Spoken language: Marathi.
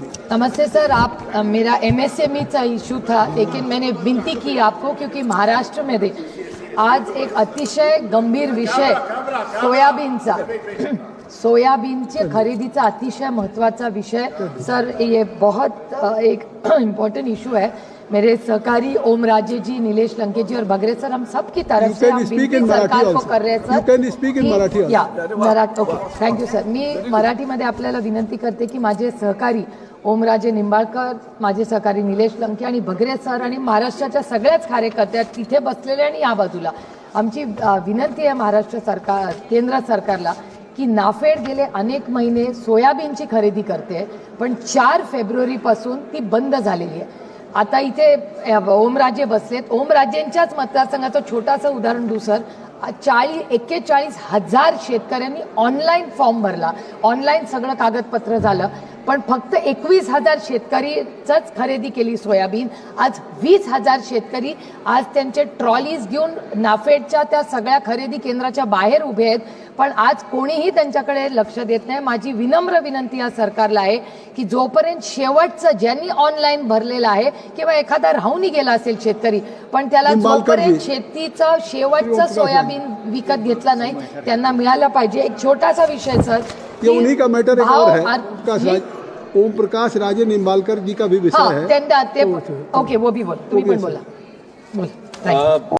नमस्ते सर आप अ, मेरा एमएसएमई का इशू था लेकिन मैंने विनती की आपको क्योंकि महाराष्ट्र में दे आज एक अतिशय गंभीर विषय सोयाबीनचा। सोयाबीनच्या खरेदीचा अतिशय महत्त्वाचा विषय। सर ये बहुत एक इम्पॉर्टंट इशू है मेरे सहकारी ओम राजे जी नीलेश लंके जी और बगरे सर हम सब की तरफ से हम सरकार को. कर रहे हैं सर. या Marathi okay thank you sir मी मराठीमध्ये आपल्याला विनंती करते की माझे सहकारी ओमराजे निंबाळकर माझे सहकारी निलेश लंके आणि भगरे सर आणि महाराष्ट्राच्या सगळ्याच कार्यकर्त्या तिथे बसलेले आणि या बाजूला आमची विनंती आहे महाराष्ट्र सरकार केंद्र सरकारला की नाफेड गेले अनेक महिने सोयाबीनची खरेदी करते पण चार फेब्रुवारीपासून ती बंद झालेली आहे आता इथे ओमराजे बसलेत. ओमराजेंच्याच मतदारसंघाचं छोटासं उदाहरण दुसर चाळीस एक्केचाळीस हजार शेतकऱ्यांनी ऑनलाईन फॉर्म भरला. ऑनलाईन सगळं कागदपत्र झालं. पण फक्त एकवीस हजार शेतकरीच खरेदी केली सोयाबीन. आज वीस हजार शेतकरी आज त्यांचे ट्रॉलीज घेऊन नाफेडच्या त्या सगळ्या खरेदी केंद्राच्या बाहेर उभे आहेत. पण आज कोणीही त्यांच्याकडे लक्ष देत नाही. माझी विनम्र विनंती या सरकारला आहे की जोपर्यंत शेवटचं ज्यांनी ऑनलाईन भरलेलं आहे किंवा एखादा राहूनही गेला असेल शेतकरी पण त्याला. जोपर्यंत शेतीचं शेवटचं सोयाबीन विकत घेतलं नाही त्यांना मिळालं पाहिजे. एक छोटासा विषय सर ये उन्हीं का मैटर एक और है ओम प्रकाश राजे निम्बालकर जी का भी विषय हाँ है ते तो- तो- ओके वो भी बोल तुम्ही पण सर. बोला.